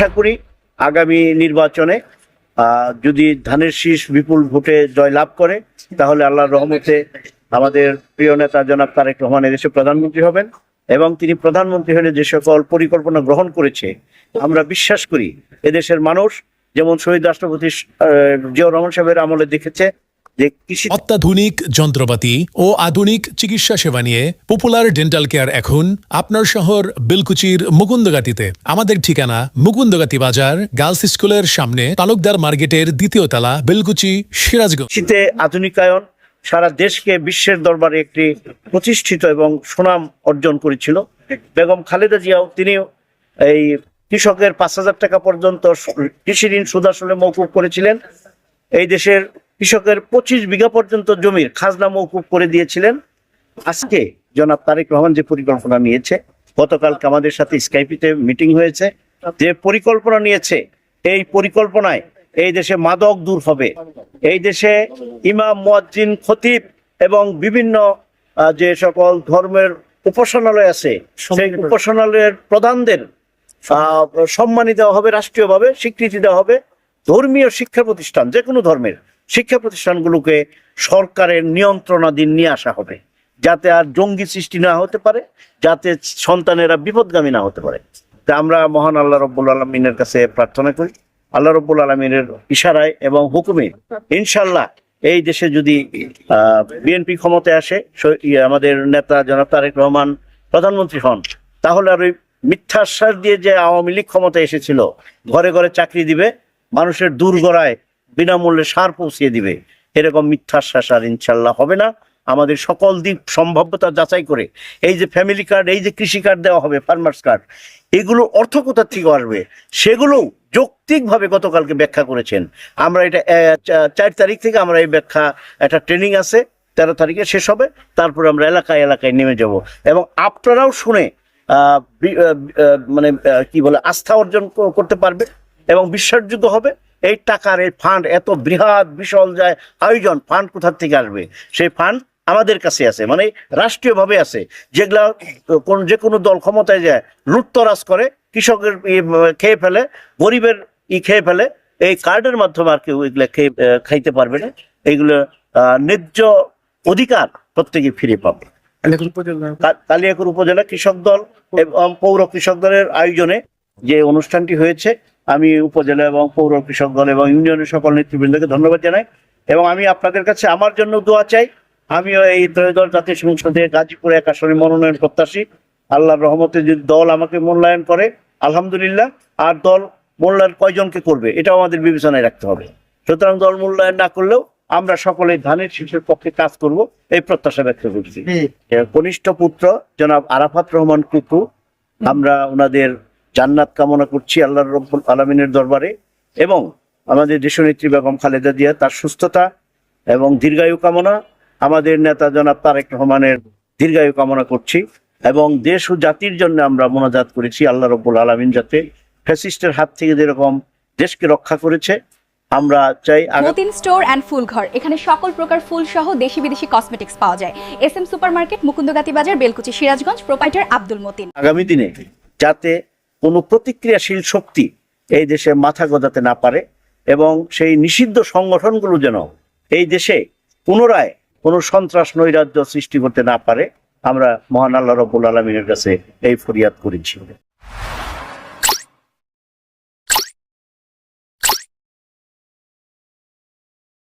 আশা করি আগামী নির্বাচনে। যদি ধানের শীষ বিপুল ভোটে জয় লাভ করে, তাহলে আল্লাহর রহমতে আমাদের প্রিয় নেতা জনাব তারেক রহমান এদেশে প্রধানমন্ত্রী হবেন এবং তিনি প্রধানমন্ত্রী হলে যে সকল পরিকল্পনা গ্রহণ করেছে, আমরা বিশ্বাস করি এদেশের মানুষ, যেমন শহীদ রাষ্ট্রপতি জিয়াউর রহমান সাহেবের আমলে দেখেছে যে কৃষি অত্যাধুনিক যন্ত্রপাতি ও আধুনিক চিকিৎসা সেবা নিয়ে পপুলার ডেন্টাল কেয়ার এখন আপনার শহর বিলকুচির মুকুন্দগাতিতে। আমাদের ঠিকানা মুকুন্দগাতি বাজার গার্লস স্কুলের সামনে তালুকদার মার্কেটের দ্বিতীয় তলা বেলকুচি সিরাজগঞ্জ। কৃষিতে আধুনিকায়ন সারা দেশকে বিশ্বের দরবারে একটি প্রতিষ্ঠিত এবং সুনাম অর্জন করেছিল। বেগম খালেদা জিয়াও তিনি এই কৃষকের পাঁচ হাজার টাকা পর্যন্ত কৃষি ঋণ সুদাসনে মৌকুব করেছিলেন। এই দেশের কৃষকের পঁচিশ বিঘা পর্যন্ত জমির খাজনা মৌকুব করে দিয়েছিলেন। আজকে জনাব তারেক রহমান যে পরিকল্পনা নিয়েছে গতকালকে আমাদের সাথে স্কাইপিতে মিটিং হয়েছে যে পরিকল্পনা নিয়েছে এই পরিকল্পনায় এই দেশে মাদক দূর হবে। এই দেশে ইমাম মুয়াজ্জিন খতিব এবং বিভিন্ন যে সকল ধর্মের উপাসনালয় আছে সেই উপাসনালয়ের প্রধানদের আহ, সম্মানী দেওয়া হবে রাষ্ট্রীয়ভাবে স্বীকৃতি দেওয়া হবে। ধর্মীয় শিক্ষা প্রতিষ্ঠান যে কোনো ধর্মের শিক্ষা প্রতিষ্ঠানগুলোকে সরকারের নিয়ন্ত্রণাধীন নিয়ে আসা হবে। যাতে আর জঙ্গি সৃষ্টি না হতে পারে যাতে সন্তানেরা বিপদগামী না হতে পারে। তা আমরা মহান আল্লাহ রব্বুল আলমিনের কাছে প্রার্থনা করি। আল্লাহ রব্বুল আলমিনের ইশারায় এবং হুকুমে ইনশাল্লাহ এই দেশে যদি বিএনপি ক্ষমতায় আসে ইয়ে, আমাদের নেতা জনাব তারেক রহমান প্রধানমন্ত্রী হন তাহলে আর ওই মিথ্যা মিথ্যাশ্বাস দিয়ে যে আওয়ামী লীগ ক্ষমতায় এসেছিল ঘরে ঘরে চাকরি দিবে মানুষের দূর গড়ায় বিনামূল্যে সার পৌঁছিয়ে দিবে। এরকম মিথ্যাশ্বাস আর ইনশাল্লাহ হবে না। আমাদের সকল দিক সম্ভাব্যতা যাচাই করে এই যে ফ্যামিলি কার্ড এই যে কৃষি কার্ড দেওয়া হবে ফার্মার্স কার্ড এগুলো অর্থ কোথা থেকে আসবে। সেগুলো যৌক্তিকভাবে গতকালকে ব্যাখ্যা করেছেন। আমরা এটা চার তারিখ থেকে আমরা এই ব্যাখ্যা, একটা ট্রেনিং আছে, তেরো তারিখে শেষ হবে, তারপরে আমরা এলাকায় এলাকায় নেমে যাব। এবং আপনারাও শুনে মানে কি বলে, আস্থা অর্জন করতে পারবে। এবং বিশ্বাসযোগ্য হবে এই টাকার এই ফান্ড এত বৃহৎ বিশাল যায় আয়োজন ফান্ড কোথার থেকে আসবে? সেই ফান্ড আমাদের কাছে আছে মানে রাষ্ট্রীয়ভাবে আছে। যেগুলা কোন যে কোনো দল ক্ষমতায় যায় লুটতরাজ করে কৃষকের খেয়ে ফেলে গরিবের ই খেয়ে ফেলে এই কার্ডের মাধ্যমে আর কেউ এগুলো খেয়ে খাইতে পারবে না। এইগুলো আহ, ন্যায্য অধিকার প্রত্যেকে ফিরে পাবে। কালিয়াকুর উপজেলা কৃষক দল এবং পৌর কৃষক দলের আয়োজনে যে অনুষ্ঠানটি হয়েছে আমি উপজেলা এবং পৌর কৃষক দল এবং ইউনিয়নের সকল নেতৃবৃন্দকে ধন্যবাদ জানাই এবং আমি আপনাদের কাছে আমার জন্য দোয়া চাই। আমিও এই ত্রয়োদশ জাতীয় সংসদে গাজীপুর এক আসনে মনোনয়ন প্রত্যাশী। আল্লাহর রহমতে যদি দল আমাকে মূল্যায়ন করে আলহামদুলিল্লাহ। আর দল মূল্যায়ন কয়জনকে করবে এটাও আমাদের বিবেচনায় রাখতে হবে। সুতরাং দল মূল্যায়ন না করলেও আমরা সকলে ধানের শীষের পক্ষে কাজ করব এই প্রত্যাশা ব্যক্ত করছি। কনিষ্ঠ পুত্র জনাব আরাফাত রহমান কুকু আমরা ওনাদের জান্নাত কামনা করছি আল্লাহ রব্বুল আলমিনের দরবারে এবং আমাদের দেশনেত্রী বেগম খালেদা জিয়া তার সুস্থতা এবং দীর্ঘায়ু কামনা আমাদের নেতা জনাব তারেক রহমানের দীর্ঘায়ু কামনা করছি এবং দেশ ও জাতির জন্য আমরা মোনাজাত করেছি আল্লাহ রব্বুল আলমিন যাতে ফ্যাসিস্টের হাত থেকে যেরকম দেশকে রক্ষা করেছে আমরা চাই মতিন স্টোর অ্যান্ড ফুল ঘর এখানে সকল প্রকার ফুল সহ দেশি বিদেশি কসমেটিক্স পাওয়া যায়। S M super market Mukundagati বাজার বেলকুচি সিরাজগঞ্জ প্রোপাইটার আব্দুল মতিন। আগামী দিনে যাতে কোনো প্রতিক্রিয়াশীল শক্তি এই দেশে মাথা গজাতে না পারে এবং সেই নিষিদ্ধ সংগঠনগুলো যেন এই দেশে পুনরায় কোনো সন্ত্রাস নৈরাজ্য সৃষ্টি করতে না পারে, আমরা মহান আল্লাহ রবুল আলমিনের কাছে এই ফরিয়াদ করেছি।